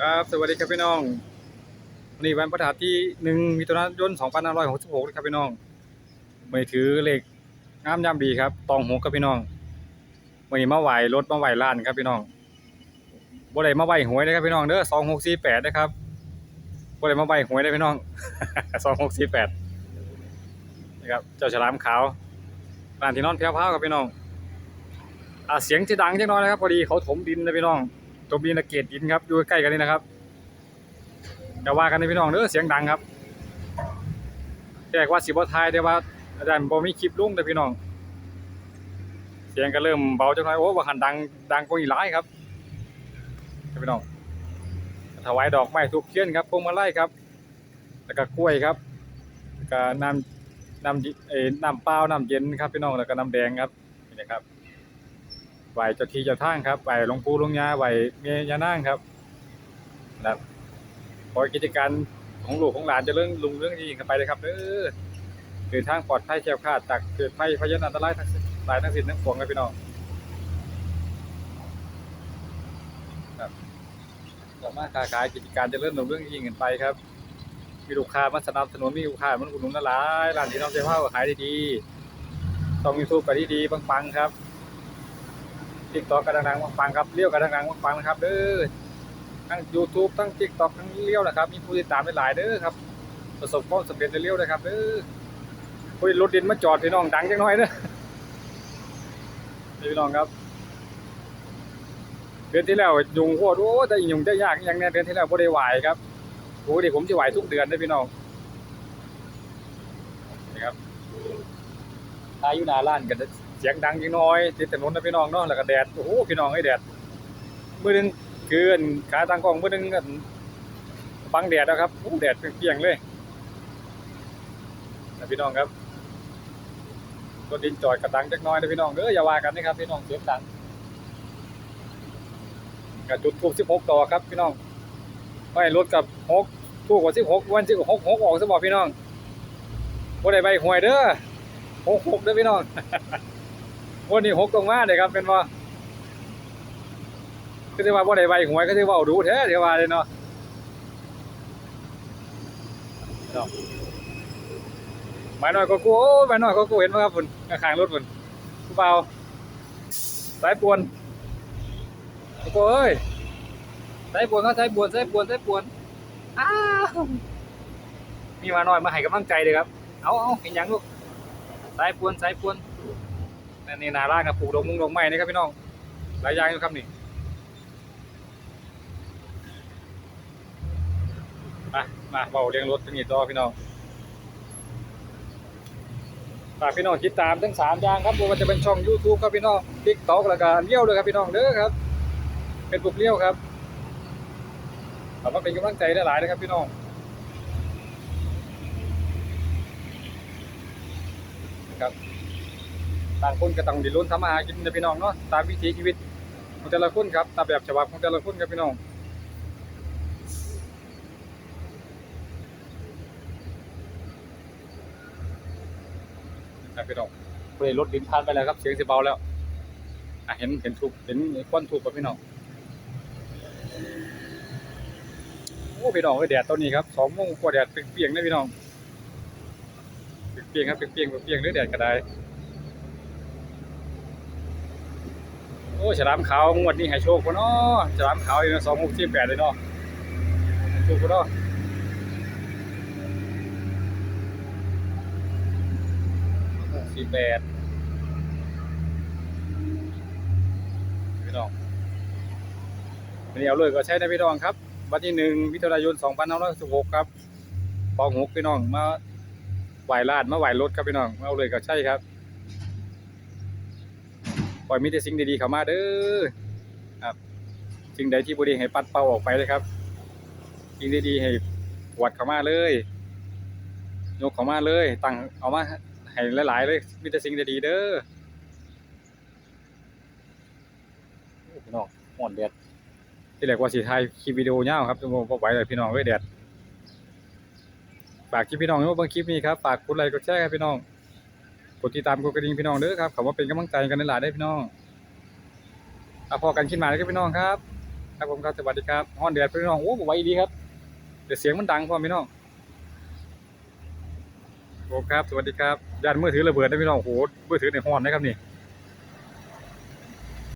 ครับสวัสดีครับพี่น้องวันนี้วันประหัสที่หนึ่งมิถุนายน2566นะครับพี่น้องมือถือเหลขงามยามดีครับตองหกครับพี่น้องวันนี้มาไหวรถมาไหวล้านครับพี่น้องบ่ได้มาไหวหวยนะครับพี่น้องเด้อ2648นะครับบ่ได้มาไหวหวยเลยพี่น้อง2648นะครับเจ้าฉลามขาวร้านที่นอนแพ้วพราครับพี่น้องอ่าเสียงที่ดังจังน้อยนะครับพอดีเขาถมดินนะพี่น้อง ตบีนาเกตดินครับอยู่ใกล้กันนี่นะครับอย่าว่ากันในพี่น้องเด้อเสียงดังครับแต่ว่าสิบ่ทายแต่ว่าอาจารย์บ่มีคลิปลุงแต่พี่น้อง เสียงก็เริ่มเบาจังหน่อยโอ้ว่าหันดังดังกว่าอีหลายครับพี่น้องถวายดอกไม้ทูบเทียนครับพวงมาลัยครับ แล้วก็กล้วยครับแล้วก็น้ำน้ำเอ่น้ำเปล่าน้ำเย็นครับพี่น้องแล้วก็น้ำแดงครับนี่นะครับ ไหวเจ้าที่เจ้าทางครับไหวหลวงปู่หลวงยาไหวเมียยานางครับนะครับขอกิจการของลูกของหลานจะเรื่องลุงเรื่องนี้กันไปเลยครับเด้อเดินทางปลอดภัยแคล้วคลาดจากเกิดภัยพยานอันตรายทั้งสิ้นหลายทั้งสิ้นทั้งปวงครับพี่น้องครับสามารถค้าขายกิจการจะเริ่มลงเรื่องนี้กันไปครับมีลูกค้ามาสนับสนุนมีลูกค้ามันอุดหนุนหลายร้านที่น้องเจ้าผ้าก็ขายดีๆต้องยูทูบก็ดีๆปังๆครับ ติ๊กต็อกกระดังๆฟังครับเลี้ยวกระดังๆฟังนะครับเด้อทั้ง YouTube ทั้ง TikTok ทั้งเลี้ยวนะครับ มีผู้ติดตามหลายเด้อครับประสบความสำเร็จในเลี้ยวนะครับเด้อคุยรถดินมาจอดพี่น้องดังจังน้อยเด้อพี่น้องครับเดือนที่แล้วยุงโคตรโอ้แต่ยุงจะยากอย่างเนี้ยเดือนที่แล้วบ่ได้ไหวครับปกติผมจะไหวทุกเดือนเด้พี่น้องนี่ครับอายุนาล้านกันเสียงดังจังน้อยติดถนนนะพี่น้องเนาะแล้วก็แดดโอ้โหพี่น้องไอ้แดดมือนึงคือนขาตั้งกล้องมือนึงอับังแดดนะครับโอ้แดดเปรี้ยงเลยนะพี่น้องครับรถดินจอดกระดังจักน้อยนะพี่น้องเด้ออย่าว่ากันนะครับพี่น้องเสียงดังกับจุดทูบสิบหกต่อครับพี่น้องไม่รถกับหกทูบกว่าสิบหกวันสิบหกหกออกสบอกพี่น้องบ่ได้ใบหวยเด้อหกหกเด้อพี่น้อง วันนี้หกตรงมาเลยครับเป็นว่าก็จะว่าบ่ได้ใบหวยก็จะว่าเอาดูแท้เดี๋ยวว่าเลยเนาะเนาหมายน้อยก็กูโอ้ยหมายน้อยก็กูเห็นไหมครับฝุ่นข้างรถฝุ่นกูเปล่าสายปวนกูเอ้ยสายปวนเขาสายปวนสายปวนสายปวนอ้าวมีหมาหน้อยมาให้กำลังใจเลยครับ เอาเอาเห็นยังลูกสายปวนสายปวน นั่นนี่นาร้านกับปลูกดอกมุงดอกไม้นี่ครับพี่น้องหลายอย่างอยู่ครับนี่มามาเบาเลี้ยงรถเป็นนี่ต่อพี่น้องฝากพี่น้องติดตามทั้งสามอย่างครับว่าจะเป็นช่อง YouTube ครับพี่น้อง TikTok แล้วก็เลี้ยวเลยครับพี่น้องเด้อครับ เป็นปลูกเลี้ยวครับขอบมาเป็นกำลังใจหลายๆนะครับพี่น้องครับ ต่างคนก็ต้องดิ้นรนทำมาหากินนะพี่น้องเนาะตามวิถีชีวิตของแต่ละคนครับตามแบบฉบับของแต่ละคนครับพี่น้องครับพี่น้องเพื่อรถดินผ่านไปแล้วครับ เสียงสิเบาแล้วอะเห็นเห็นถูกเห็นควันถูกกับพี่น้องโอ้พี่น้องเอ้ยแดดตอนนี้ครับสองโมงกว่าแดดเปรียงๆนะพี่น้องเปรียงๆครับเปรียงๆเปรียงๆหรือแดดก็ได้ โอ้ฉลามขาวงวดนี้ให้โชคพ่เนาะฉลามขาวอยู่สองหกสี่แปดเลยเนาะโชคพ่เนาะสี่แปดพี่น้องวันนี้เอาเลยก็ใช้ในพี่น้องครับ วันที่หนึ่งมิถุนายนสองพันห้าร้อยสิบหกครับปองหกพี่น้องมาไหวลาดมาไหวรถครับพี่น้องเอาเลยก็ใช่ครับ ปล่อยมีแต่สิ่งดีๆเข้ามาเด้อครับสิ่งใดที่บุดีให้ปัดเป่าออกไปเลยครับสิ่งดีๆให้หวดเข้ามาเลยยกเข้ามาเลย ตั้งเอามาให้หลายๆเลยมีแต่สิ่งดีๆเด้อพี่น้องห่อนแดดที่แรกว่าสิถ่ายคลิปวิดีโอยาวครับจะบอกไหวเลยพี่น้องเว้ยแดดฝากคลิปพี่น้องเนาบางคลิปนี้ครับฝากกดไลค์กดแชร์ครับพี่น้อง กดติดตามกดกระดิ่งพี่น้องเด้อครับขอว่าเป็นกำลังใจกันในหลายได้พี่น้องอาพอกันขึ้นมาแล้วก็พี่น้องครับครับผมครับสวัสดีครับฮ้อนแดดพี่น้องโอ้บไหวดีครับเดี๋ยวเสียงมันดังพ่อพี่น้องโอ้ครับสวัสดีครับยานมือถือระเบิดได้พี่น้องโอ้โหมือถือในห้อนนะครับนี่